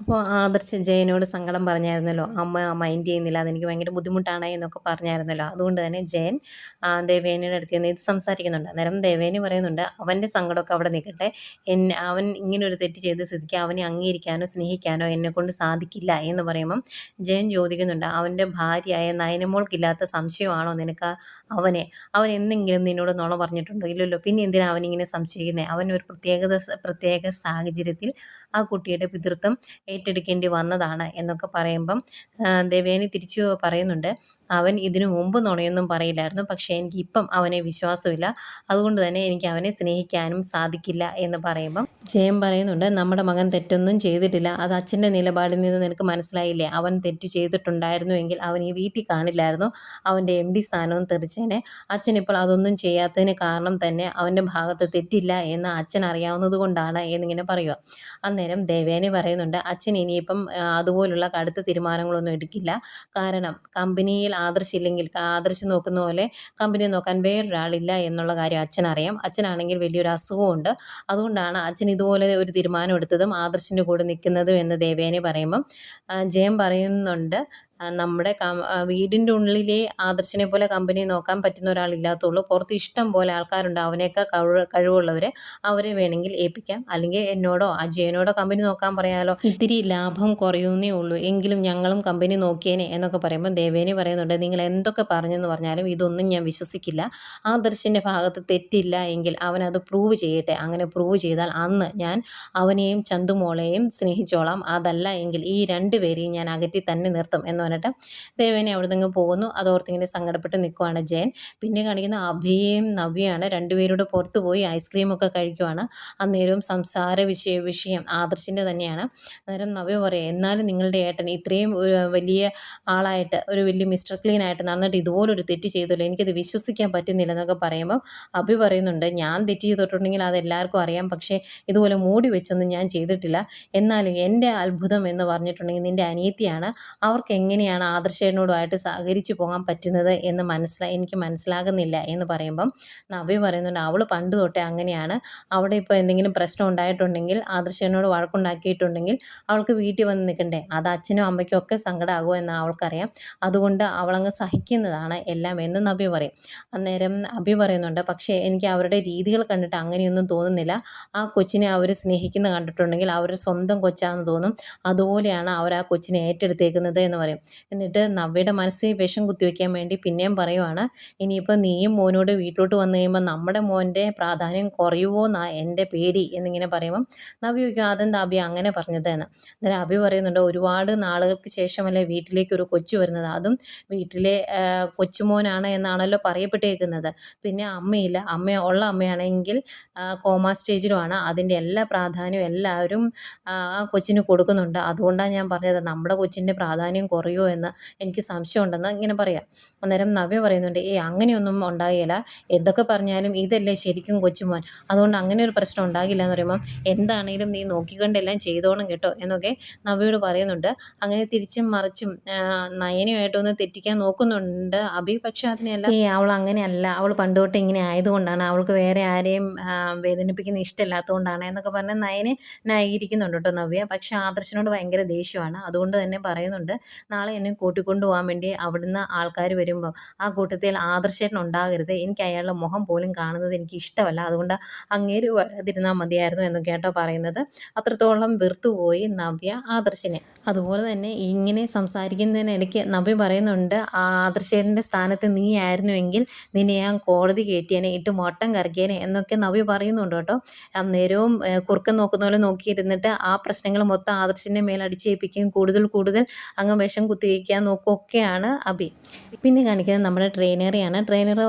അപ്പോൾ ആദർശ് ജയനോട് സങ്കടം പറഞ്ഞായിരുന്നല്ലോ അമ്മ മൈൻഡ് ചെയ്യുന്നില്ല അതെനിക്ക് ഭയങ്കര ബുദ്ധിമുട്ടാണ് എന്നൊക്കെ പറഞ്ഞായിരുന്നല്ലോ. അതുകൊണ്ട് തന്നെ ജയൻ ദേവേനയുടെ അടുത്ത് നിന്ന് ഇത് സംസാരിക്കുന്നുണ്ട്. അന്നേരം ദേവേനി പറയുന്നുണ്ട് അവന്റെ സങ്കടമൊക്കെ അവിടെ നിൽക്കട്ടെ. എന്നെ അവൻ ഇങ്ങനെ ഒരു തെറ്റ് ചെയ്ത് സ്ഥിതിക്ക് അവനെ അംഗീകരിക്കാനോ സ്നേഹിക്കാനോ എന്നെക്കൊണ്ട് സാധിക്കില്ല എന്ന് പറയുമ്പം ജയൻ ചോദിക്കുന്നുണ്ട് അവന്റെ ഭാര്യയായ നയനമോൾക്കില്ലാത്ത സംശയമാണോ നിനക്ക് അവനെ? അവൻ എന്തെങ്കിലും നിന്നോട് നുണ പറഞ്ഞിട്ടുണ്ടോ? ഇല്ലല്ലോ പിന്നെ എന്തിനാണ് അവനിങ്ങനെ സംശയിക്കുന്നത് അവൻ ഒരു പ്രത്യേകത പ്രത്യേക സാഹചര്യത്തിൽ ആ കുട്ടിയുടെ പിതൃത്വം ഏറ്റെടുക്കേണ്ടി വന്നതാണ് എന്നൊക്കെ പറയുമ്പം ദേവേനി തിരിച്ചു പറയുന്നുണ്ട്. അവൻ ഇതിനു മുമ്പ് നുണയൊന്നും പറയില്ലായിരുന്നു. പക്ഷേ എനിക്ക് ഇപ്പം അവനെ വിശ്വാസമില്ല. അതുകൊണ്ട് തന്നെ എനിക്ക് അവനെ സ്നേഹിക്കാനും സാധിക്കില്ല എന്ന് പറയുമ്പം ജയം പറയുന്നുണ്ട് നമ്മുടെ മകൻ തെറ്റൊന്നും ചെയ്തിട്ടില്ല. അത് അച്ഛന്റെ നിലപാടിൽ നിന്ന് നിനക്ക് മനസ്സിലായില്ലേ? അവൻ തെറ്റ് ചെയ്തിട്ടുണ്ടായിരുന്നു എങ്കിൽ അവൻ ഈ വീട്ടിൽ കാണില്ലായിരുന്നു. അവന്റെ എം ഡി സ്ഥാനവും തെറിച്ചേനെ. അച്ഛൻ ഇപ്പോൾ അതൊന്നും ചെയ്യാത്തതിന് കാരണം തന്നെ അവന്റെ ഭാഗത്ത് തെറ്റില്ല എന്ന് അച്ഛൻ അറിയാവുന്നത് കൊണ്ടാണ് എന്നിങ്ങനെ പറയുക. അന്നേരം ദേവേനെ പറയുന്നുണ്ട് അച്ഛൻ ഇനിയിപ്പം അതുപോലുള്ള കടുത്ത തീരുമാനങ്ങളൊന്നും എടുക്കില്ല. കാരണം കമ്പനിയിൽ ആദർശില്ലെങ്കിൽ ആദർശ് നോക്കുന്ന പോലെ കമ്പനി നോക്കാൻ വേറൊരാളില്ല എന്നുള്ള കാര്യം അച്ഛനറിയാം. അച്ഛനാണെങ്കിൽ വലിയൊരു അസുഖമുണ്ട്. അതുകൊണ്ടാണ് അച്ഛൻ ഇതുപോലെ ഒരു തീരുമാനം എടുത്തതും ആദർശിന്റെ കൂടെ നിൽക്കുന്നതും എന്ന് ദേവേനെ പറയുമ്പം ജയം പറയുന്നുണ്ട്. നമ്മുടെ വീടിന്റെ ഉള്ളിലെ ആദർശനെ പോലെ കമ്പനി നോക്കാൻ പറ്റുന്ന ഒരാളില്ലാത്തുള്ളൂ പുറത്ത് ഇഷ്ടം പോലെ ആൾക്കാരുണ്ട്. അവനേക്കാൾ കഴിവ് കഴിവുള്ളവരെ അവരെ വേണമെങ്കിൽ ഏൽപ്പിക്കാം. അല്ലെങ്കിൽ എന്നോടോ അജയനോടോ കമ്പനി നോക്കാൻ പറയാലോ. ഇത്തിരി ലാഭം കുറയുന്നേ ഉള്ളൂ. എങ്കിലും ഞങ്ങളും കമ്പനി നോക്കിയേനെ എന്നൊക്കെ പറയുമ്പോൾ ദേവേനി പറയുന്നുണ്ട്. നിങ്ങൾ എന്തൊക്കെ പറഞ്ഞെന്ന് പറഞ്ഞാലും ഇതൊന്നും ഞാൻ വിശ്വസിക്കില്ല. ആദർശിന്റെ ഭാഗത്ത് തെറ്റില്ല എങ്കിൽ അവനത് പ്രൂവ് ചെയ്യട്ടെ. അങ്ങനെ പ്രൂവ് ചെയ്താൽ അന്ന് ഞാൻ അവനെയും ചന്തുമോളെയും സ്നേഹിച്ചോളാം. അതല്ല എങ്കിൽ ഈ രണ്ടുപേരെയും ഞാൻ അകറ്റി തന്നെ നിർത്തും എന്ന് പറഞ്ഞിട്ട് ദേവേനെ അവിടെ നിന്ന് പോകുന്നു അതോർത്തിങ്ങനെ സങ്കടപ്പെട്ട് നിൽക്കുവാണ് ജയൻ. പിന്നെ കാണിക്കുന്ന അഭിയും നവ്യാണ് രണ്ടുപേരോട് പുറത്തു പോയി ഐസ്ക്രീമൊക്കെ കഴിക്കുവാണ്. അന്നേരവും സംസാര വിഷയ വിഷയം ആദർശിന്റെ തന്നെയാണ്. അന്നേരം നവ്യ പറയാം എന്നാലും നിങ്ങളുടെ ഏട്ടൻ ഇത്രയും വലിയ ആളായിട്ട് ഒരു വലിയ മിസ്റ്റർ ക്ലീൻ ആയിട്ട് നടന്നിട്ട് ഇതുപോലൊരു തെറ്റ് ചെയ്തല്ലോ. എനിക്കത് വിശ്വസിക്കാൻ പറ്റുന്നില്ല എന്നൊക്കെ പറയുമ്പം അഭി പറയുന്നുണ്ട് ഞാൻ തെറ്റ് ചെയ്തിട്ടുണ്ടെങ്കിൽ അത് എല്ലാവർക്കും അറിയാം. പക്ഷേ ഇതുപോലെ മൂടി വെച്ചൊന്നും ഞാൻ ചെയ്തിട്ടില്ല. എന്നാലും എന്റെ അത്ഭുതം എന്ന് പറഞ്ഞിട്ടുണ്ടെങ്കിൽ നിന്റെ അനിയത്തിയാണ്. അവർക്ക് എങ്ങനെയാണ് ആദർശേനോടുമായിട്ട് സഹകരിച്ച് പോകാൻ പറ്റുന്നത് എന്ന് മനസ്സിലാ എനിക്ക് മനസ്സിലാകുന്നില്ല എന്ന് പറയുമ്പം നവ്യ പറയുന്നുണ്ട് അവൾ പണ്ട് തൊട്ടേ അങ്ങനെയാണ്. അവിടെ ഇപ്പോൾ എന്തെങ്കിലും പ്രശ്നം ഉണ്ടായിട്ടുണ്ടെങ്കിൽ ആദർശേനോട് വഴക്കുണ്ടാക്കിയിട്ടുണ്ടെങ്കിൽ അവൾക്ക് വീട്ടിൽ വന്ന് നിൽക്കണ്ടേ? അത് അച്ഛനും അമ്മയ്ക്കും ഒക്കെ സങ്കടമാകുമോ എന്ന് അവൾക്കറിയാം. അതുകൊണ്ട് അവളങ്ങ് സഹിക്കുന്നതാണ് എല്ലാം എന്ന് നവ്യ പറയും. അന്നേരം അഭി പറയുന്നുണ്ട് പക്ഷേ എനിക്ക് അവരുടെ രീതികൾ കണ്ടിട്ട് അങ്ങനെയൊന്നും തോന്നുന്നില്ല. ആ കൊച്ചിനെ അവർ സ്നേഹിക്കുന്ന കണ്ടിട്ടുണ്ടെങ്കിൽ അവർ സ്വന്തം കൊച്ചാണെന്ന് തോന്നും. അതുപോലെയാണ് അവർ ആ കൊച്ചിനെ ഏറ്റെടുത്തേക്കുന്നത് എന്ന് പറയും. എന്നിട്ട് നവ്യയുടെ മനസ്സിൽ വിഷം കുത്തിവെക്കാൻ വേണ്ടി പിന്നെയും പറയുവാണ് ഇനിയിപ്പോൾ നീയും മോനോട് വീട്ടിലോട്ട് വന്നു കഴിയുമ്പോൾ നമ്മുടെ മോന്റെ പ്രാധാന്യം കുറയുമോ എന്നാ എന്റെ പേടി? എന്നിങ്ങനെ പറയുമ്പം നവ്യ ചോദിക്കും അതെന്താ അഭി അങ്ങനെ പറഞ്ഞത്? എന്ന്. അന്നേരം അഭി പറയുന്നുണ്ട് ഒരുപാട് നാളുകൾക്ക് ശേഷമല്ലേ വീട്ടിലേക്ക് ഒരു കൊച്ചു വരുന്നത്? അതും വീട്ടിലെ കൊച്ചുമോനാണ് എന്നാണല്ലോ പറയപ്പെട്ടേക്കുന്നത് പിന്നെ അമ്മയില്ല. അമ്മ ഉള്ള അമ്മയാണെങ്കിൽ കോമാ സ്റ്റേജിലുമാണ്. അതിന്റെ എല്ലാ പ്രാധാന്യവും എല്ലാവരും ആ കൊച്ചിന് കൊടുക്കുന്നുണ്ട്. അതുകൊണ്ടാണ് ഞാൻ പറഞ്ഞത് നമ്മുടെ കൊച്ചിന്റെ പ്രാധാന്യം കുറയുമോ എന്ന് എനിക്ക് സംശയമുണ്ടെന്ന് ഇങ്ങനെ പറയാം. അന്നേരം നവ്യ പറയുന്നുണ്ട് ഏ അങ്ങനെയൊന്നും ഉണ്ടാകില്ല എന്തൊക്കെ പറഞ്ഞാലും ഇതല്ലേ ശരിക്കും കൊച്ചുമോൻ. അതുകൊണ്ട് അങ്ങനെ ഒരു പ്രശ്നം ഉണ്ടാകില്ല എന്ന് പറയുമ്പം എന്താണെങ്കിലും നീ നോക്കിക്കൊണ്ടെല്ലാം ചെയ്തോണം കേട്ടോ എന്നൊക്കെ നവ്യയോട് പറയുന്നുണ്ട്. അങ്ങനെ തിരിച്ചും മറിച്ചും നയനയുമായിട്ടൊന്ന് തെറ്റിക്കാൻ നോക്കുന്നുണ്ട് അഭി. പക്ഷെ അതിനെയല്ല ഏ അവൾ അങ്ങനെയല്ല. അവൾ പണ്ട് തൊട്ട് ഇങ്ങനെ ആയതുകൊണ്ടാണ്. അവൾക്ക് വേറെ ആരെയും വേദനിപ്പിക്കുന്ന ഇഷ്ടമില്ലാത്തതുകൊണ്ടാണ് എന്നൊക്കെ പറഞ്ഞ് നയനെ ന്യായീകരിക്കുന്നുണ്ട് കേട്ടോ നവ്യ. പക്ഷെ ആദർശനോട് ഭയങ്കര ദേഷ്യമാണ്. അതുകൊണ്ട് തന്നെ പറയുന്നുണ്ട് നാളെ എന്നെ കൂട്ടിക്കൊണ്ടു പോകാൻ വേണ്ടി അവിടുന്ന് ആൾക്കാർ വരുമ്പോൾ ആ കൂട്ടത്തിൽ ആദർശേട്ടൻ ഉണ്ടാകരുത്. എനിക്ക് അയാളുടെ മുഖം പോലും കാണുന്നത് എനിക്ക് ഇഷ്ടമല്ല. അതുകൊണ്ട് അങ്ങേര് വരാതിരുന്നാൽ മതിയായിരുന്നു എന്ന് കേട്ടോ പറയുന്നത്. അത്രത്തോളം വെറുത്തുപോയി നവ്യ ആദർശനെ. അതുപോലെ തന്നെ ഇങ്ങനെ സംസാരിക്കുന്നതിനിടയ്ക്ക് നവ്യ പറയുന്നുണ്ട് ആ ആദർശേട്ടന്റെ സ്ഥാനത്ത് നീ ആയിരുന്നുവെങ്കിൽ നിന്നെ ഞാൻ കോടതി കയറ്റിയേനെ ഇട്ട് മൊട്ടം കറക്കിയേനെ എന്നൊക്കെ നവ്യ പറയുന്നുണ്ട് കേട്ടോ. അന്നേരവും കുറുക്കൻ നോക്കുന്ന പോലെ നോക്കിയിരുന്നിട്ട് ആ പ്രശ്നങ്ങൾ മൊത്തം ആദർശിന്റെ മേൽ കൂടുതൽ കൂടുതൽ അങ്ങ് വിഷം കുത്തിവയ്ക്കാൻ നോക്കുകയൊക്കെയാണ് അഭി പിന്നെ കാണിക്കുന്നത് നമ്മുടെ ട്രെയിനറെയാണ്. ട്രെയിനർ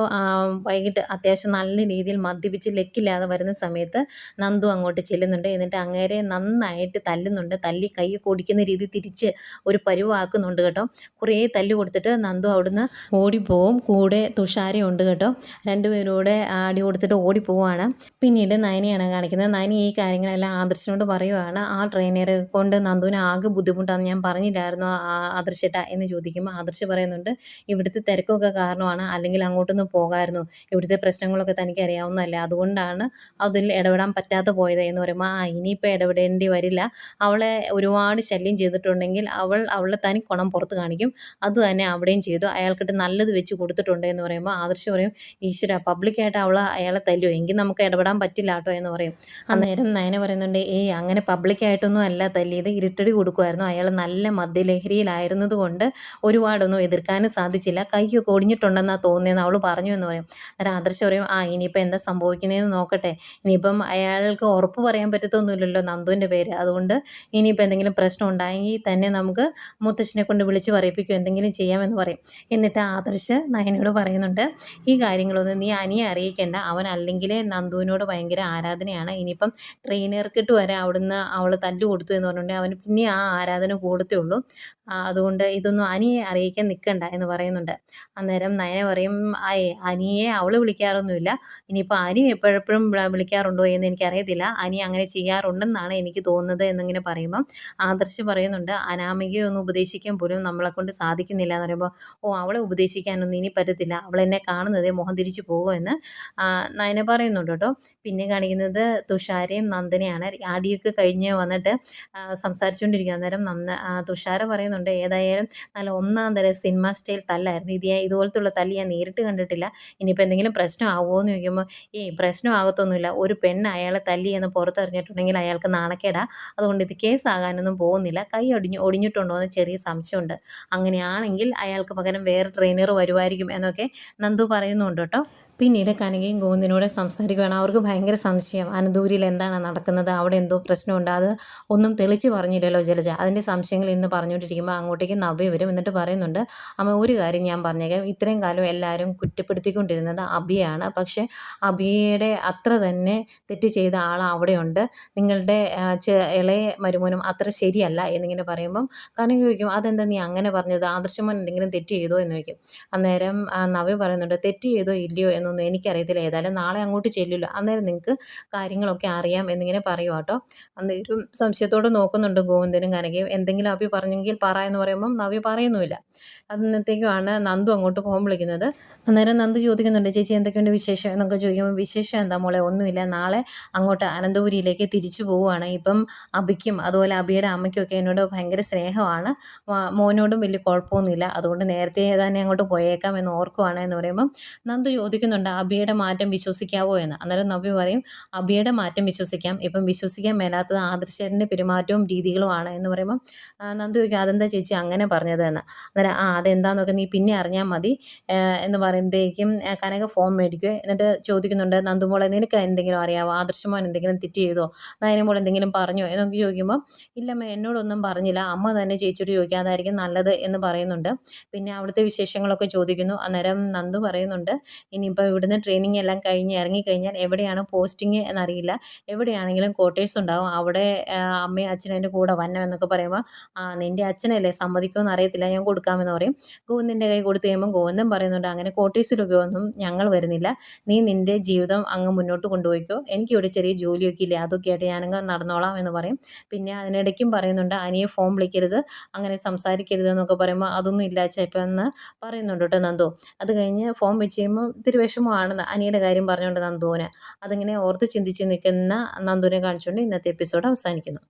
വൈകിട്ട് അത്യാവശ്യം നല്ല രീതിയിൽ മദ്യപിച്ച് ലെക്കില്ലാതെ വരുന്ന സമയത്ത് നന്ദു അങ്ങോട്ട് ചെല്ലുന്നുണ്ട്. എന്നിട്ട് അങ്ങേരെ നന്നായിട്ട് തല്ലുന്നുണ്ട്. തല്ലി കൈ കൊടിക്കുന്ന രീതി തിരിച്ച് ഒരു പരുവാക്കുന്നുണ്ട് കേട്ടോ. കുറേ തല്ല് കൊടുത്തിട്ട് നന്ദു അവിടുന്ന് ഓടിപ്പോവും. കൂടെ തുഷാരയും ഉണ്ട് കേട്ടോ. രണ്ടുപേരൂടെ അടി കൊടുത്തിട്ട് ഓടിപ്പോവാണ് പിന്നീട് നയനയാണ് കാണിക്കുന്നത്. നയനി ഈ കാര്യങ്ങളെല്ലാം ആദർശനോട് പറയുവാണ്. ആ ട്രെയിനറെ കൊണ്ട് നന്ദുവിന് ആകെ ബുദ്ധിമുട്ടാണെന്ന് ഞാൻ പറഞ്ഞില്ലായിരുന്നു. ആദർശ ആദർശേട്ടാ എന്ന് ചോദിക്കുമ്പോൾ ആദർശ് പറയുന്നുണ്ട് ഇവിടുത്തെ തിരക്കൊക്കെ കാരണമാണ് അല്ലെങ്കിൽ അങ്ങോട്ടൊന്നും പോകാമായിരുന്നു ഇവിടുത്തെ പ്രശ്നങ്ങളൊക്കെ തനിക്ക് അറിയാവുന്നതല്ലേ. അതുകൊണ്ടാണ് അതിൽ ഇടപെടാൻ പറ്റാതെ പോയത്. എന്ന് പറയുമ്പോൾ ആ ഇനിയിപ്പോൾ ഇടപെടേണ്ടി വരില്ല. അവളെ ഒരുപാട് ശല്യം ചെയ്തിട്ടുണ്ടെങ്കിൽ അവൾ അവളെ തനി കുണം പുറത്ത് കാണിക്കും. അത് തന്നെ അവിടെയും ചെയ്തു. അയാൾക്കിട്ട് നല്ലത് വെച്ച് കൊടുത്തിട്ടുണ്ട്. എന്ന് പറയുമ്പോൾ ആദർശ് പറയും ഈശ്വര പബ്ലിക്കായിട്ട് അവൾ അയാളെ തല്ലുമോ എങ്കിൽ നമുക്ക് ഇടപെടാൻ പറ്റില്ല കേട്ടോ. എന്ന് പറയും. അന്നേരം നയന പറയുന്നുണ്ട് ഏയ് അങ്ങനെ പബ്ലിക്കായിട്ടൊന്നും അല്ല തല്ലിയത്. ഇരുട്ടടി കൊടുക്കുമായിരുന്നു അയാൾ നല്ല മദ്യലഹരിയിലായിരുന്നത് കൊണ്ട് ഒരുപാടൊന്നും എതിർക്കാനും സാധിച്ചില്ല. കൈയൊക്കെ ഒടിഞ്ഞിട്ടുണ്ടെന്നാണ് തോന്നിയെന്ന് അവൾ പറഞ്ഞു എന്ന് പറയും. അന്നേരം ആദർശ് പറയും ആ ഇനിയിപ്പോൾ എന്താ സംഭവിക്കുന്നതെന്ന് നോക്കട്ടെ. ഇനിയിപ്പം അയാൾക്ക് ഉറപ്പ് പറയാൻ പറ്റത്തൊന്നുമില്ലല്ലോ നന്ദുവിന്റെ പേര്. അതുകൊണ്ട് ഇനിയിപ്പോൾ എന്തെങ്കിലും പ്രശ്നം ഉണ്ടായെങ്കിൽ തന്നെ നമുക്ക് മുത്തശ്ശനെ കൊണ്ട് വിളിച്ച് പറയിപ്പിക്കും എന്തെങ്കിലും ചെയ്യാമെന്ന് പറയും. എന്നിട്ട് ആദർശ് നയനോട് പറയുന്നുണ്ട് ഈ കാര്യങ്ങളൊന്നും നീ അനിയെ അറിയിക്കേണ്ട. അവൻ അല്ലെങ്കിൽ നന്ദുവിനോട് ഭയങ്കര ആരാധനയാണ്. ഇനിയിപ്പം ട്രെയിനർക്കിട്ട് വരെ അവിടുന്ന് അവൾ തല്ലു കൊടുത്തു എന്ന് പറഞ്ഞിട്ടുണ്ടെങ്കിൽ അവന് പിന്നെ ആ ആരാധന കൂടത്തേ ഉള്ളൂ. ആ, അതുകൊണ്ട് ഇതൊന്നും അനിയെ അറിയിക്കാൻ നിൽക്കണ്ട എന്ന് പറയുന്നുണ്ട്. അന്നേരം നയന പറയും ആയേ അനിയെ അവൾ വിളിക്കാറൊന്നുമില്ല. ഇനിയിപ്പോൾ അനി എപ്പോഴെപ്പോഴും വിള- വിളിക്കാറുണ്ടോ എന്ന് എനിക്കറിയത്തില്ല. അനി അങ്ങനെ ചെയ്യാറുണ്ടെന്നാണ് എനിക്ക് തോന്നുന്നത് എന്നിങ്ങനെ പറയുമ്പം ആദർശ് പറയുന്നുണ്ട് അനാമികയെ ഒന്ന് ഉപദേശിക്കാൻ പോലും നമ്മളെ കൊണ്ട് സാധിക്കുന്നില്ല എന്ന് പറയുമ്പോൾ ഓ അവളെ ഉപദേശിക്കാനൊന്നും ഇനി പറ്റത്തില്ല. അവൾ എന്നെ കാണുന്നതേ മുഖം തിരിച്ചു പോകുമെന്ന് നയന പറയുന്നുണ്ട് കേട്ടോ. പിന്നെ കാണിക്കുന്നത് തുഷാരയും നന്ദനയാണ്. ആടിയൊക്കെ കഴിഞ്ഞ് വന്നിട്ട് സംസാരിച്ചുകൊണ്ടിരിക്കുക അന്നേരം നന്ദ തുഷാര പറയുന്നുണ്ട് ഏതായാലും നല്ല ഒന്നാം തരം സിനിമ സ്റ്റൈൽ തല്ലായിരുന്നു. ഇത് ഇതുപോലത്തുള്ള തല്ല് ഞാൻ നേരിട്ട് കണ്ടിട്ടില്ല. ഇനിയിപ്പോൾ എന്തെങ്കിലും പ്രശ്നം എന്ന് ചോദിക്കുമ്പോൾ ഈ പ്രശ്നമാകത്തൊന്നുമില്ല ഒരു പെണ്ണ് അയാളെ തല്ലി എന്ന് പുറത്തെറിഞ്ഞിട്ടുണ്ടെങ്കിൽ അയാൾക്ക് നാണക്കേടാ. അതുകൊണ്ട് ഇത് കേസാകാനൊന്നും പോകുന്നില്ല. കൈ ഒടിഞ്ഞു ഒടിഞ്ഞിട്ടുണ്ടോ എന്ന് ചെറിയ സംശയമുണ്ട്. അങ്ങനെയാണെങ്കിൽ അയാൾക്ക് പകരം വേറെ ട്രെയിനർ വരുമായിരിക്കും എന്നൊക്കെ നന്ദു പറയുന്നുണ്ട് കേട്ടോ. പിന്നീട് കനകയും ഗോവിന്ദനോട് സംസാരിക്കുകയാണ് അവർക്ക് ഭയങ്കര സംശയം. അനന്തൂരിൽ എന്താണ് നടക്കുന്നത്? അവിടെ എന്തോ പ്രശ്നമുണ്ട്. അത് ഒന്നും തെളിച്ച് പറഞ്ഞില്ലല്ലോ ജലജ. അതിന്റെ സംശയങ്ങൾ ഇന്ന് പറഞ്ഞുകൊണ്ടിരിക്കുമ്പോൾ അങ്ങോട്ടേക്ക് നവ്യ വരും എന്നിട്ട് പറയുന്നുണ്ട് അമ്മ ഒരു കാര്യം ഞാൻ പറഞ്ഞേക്കാം. ഇത്രയും കാലം എല്ലാവരും കുറ്റപ്പെടുത്തിക്കൊണ്ടിരുന്നത് അബിയാണ്. പക്ഷേ അബിയയുടെ അത്ര തന്നെ തെറ്റ് ചെയ്ത ആൾ അവിടെയുണ്ട്. നിങ്ങളുടെ ഇളയ മരുമോനും അത്ര ശരിയല്ല എന്നിങ്ങനെ പറയുമ്പം കനക ചോദിക്കും അതെന്താ നീ അങ്ങനെ പറഞ്ഞത്? ആദർശമോൻ എന്തെങ്കിലും തെറ്റ് ചെയ്തോ? എന്ന് ചോദിക്കും. അന്നേരം നവ്യ പറയുന്നുണ്ട് തെറ്റ് ചെയ്തോ ഇല്ലയോ? എന്നൊന്നും എനിക്കറിയത്തില്ല. ഏതായാലും നാളെ അങ്ങോട്ട് ചെല്ലില്ല. അന്നേരം നിങ്ങൾക്ക് കാര്യങ്ങളൊക്കെ അറിയാം എന്നിങ്ങനെ പറയും കേട്ടോ അന്നേരം സംശയത്തോടെ നോക്കുന്നുണ്ട് ഗോവിന്ദനും കനകയും. എന്തെങ്കിലും അഭി പറഞ്ഞെങ്കിൽ പറ എന്ന് പറയുമ്പം നവ്യ പറയുന്നുമില്ല. അന്നത്തേക്കുമാണ് നന്ദു അങ്ങോട്ട് ഫോൺ വിളിക്കുന്നത്. അന്നേരം നന്ദു ചോദിക്കുന്നുണ്ട് ചേച്ചി എന്തൊക്കെയുണ്ട് വിശേഷം? എന്നൊക്കെ ചോദിക്കുമ്പോൾ വിശേഷം എന്താ മോളെ? ഒന്നുമില്ല. നാളെ അങ്ങോട്ട് അനന്തപുരിയിലേക്ക് തിരിച്ചു പോവുകയാണ് ഇപ്പം അബിക്കും അതുപോലെ അബിയുടെ അമ്മയ്ക്കൊക്കെ എന്നോട് ഭയങ്കര സ്നേഹമാണ്. മോനോടും വലിയ കുഴപ്പമൊന്നുമില്ല. അതുകൊണ്ട് നേരത്തെ തന്നെ അങ്ങോട്ട് പോയേക്കാം എന്ന് ഓർക്കുവാണ് എന്ന് പറയുമ്പം നന്ദു ചോദിക്കുന്നുണ്ട് അബിയുടെ മാറ്റം വിശ്വസിക്കാവോ എന്ന്? അന്നേരം നബി പറയും അബിയുടെ മാറ്റം വിശ്വസിക്കാം. ഇപ്പം വിശ്വസിക്കാൻ മേലാത്തത് ആദർശേട്ടന്റെ പെരുമാറ്റവും രീതികളുമാണ്. എന്ന് പറയുമ്പം നന്ദു ചോദിക്കും അതെന്താ ചേച്ചി അങ്ങനെ പറഞ്ഞത്? എന്ന്. അന്നേരം ആ അതെന്താന്നൊക്കെ നീ പിന്നെ അറിഞ്ഞാൽ മതി എന്ന് എന്ന് പറയുമ്പോഴത്തേക്കും കനക ഫോൺ മേടിക്കുക എന്നിട്ട് ചോദിക്കുന്നുണ്ട് നന്ദുമോളെ നിനക്ക് എന്തെങ്കിലും അറിയാമോ ആദർശമോൻ എന്തെങ്കിലും തെറ്റ് ചെയ്തോ? നയനമോൾ എന്തെങ്കിലും പറഞ്ഞോ? എന്നൊക്കെ ചോദിക്കുമ്പോൾ ഇല്ലമ്മ എന്നോടൊന്നും പറഞ്ഞില്ല. അമ്മ തന്നെ ചേച്ചിയോട് ചോദിക്കുക അതായിരിക്കും നല്ലത് എന്ന് പറയുന്നുണ്ട്. പിന്നെ അവിടുത്തെ വിശേഷങ്ങളൊക്കെ ചോദിക്കുന്നു. അന്നേരം നന്ദു പറയുന്നുണ്ട് ഇനിയിപ്പോൾ ഇവിടുന്ന് ട്രെയിനിങ് എല്ലാം കഴിഞ്ഞ് ഇറങ്ങിക്കഴിഞ്ഞാൽ എവിടെയാണ് പോസ്റ്റിംഗ് എന്നറിയില്ല. എവിടെയാണെങ്കിലും ക്വാർട്ടേഴ്സ് ഉണ്ടാവും. അവിടെ അമ്മയും അച്ഛനും എന്റെ കൂടെ വന്നോ എന്നൊക്കെ പറയുമ്പോൾ ആ നിന്റെ അച്ഛനല്ലേ സമ്മതിക്കുമെന്ന് അറിയത്തില്ല. ഞാൻ കൊടുക്കാമെന്ന് പറയും. ഗോവിന്ദന്റെ കൈ കൊടുത്തു കഴിയുമ്പോൾ ഗോവിന്ദൻ പറയുന്നുണ്ട് അങ്ങനെ ക്വാർട്ടേഴ്സിലൊക്കെ ഒന്നും ഞങ്ങൾ വരുന്നില്ല. നീ നിന്റെ ജീവിതം അങ്ങ് മുന്നോട്ട് കൊണ്ടുപോയിക്കോ. എനിക്കിവിടെ ചെറിയ ജോലിയൊക്കെ ഇല്ല? അതൊക്കെ ആയിട്ട് ഞാനങ്ങ് നടന്നോളാം എന്ന് പറയും. പിന്നെ അതിനിടയ്ക്കും പറയുന്നുണ്ട് അനിയെ ഫോൺ വിളിക്കരുത്. അങ്ങനെ സംസാരിക്കരുത് എന്നൊക്കെ പറയുമ്പോൾ അതൊന്നും ഇല്ല ഇപ്പം എന്ന് പറയുന്നുണ്ട് കേട്ടോ നന്ദു. അത് കഴിഞ്ഞ് ഫോൺ വെച്ച് കഴിയുമ്പോൾ ഇത്തിരി വിഷമമാണ് അനിയുടെ കാര്യം പറഞ്ഞുകൊണ്ട് നന്ദുവിന്. അതിങ്ങനെ ഓർത്ത് ചിന്തിച്ച് നിൽക്കുന്ന നന്ദുവിനെ കാണിച്ചുകൊണ്ട് ഇന്നത്തെ എപ്പിസോഡ് അവസാനിക്കുന്നു.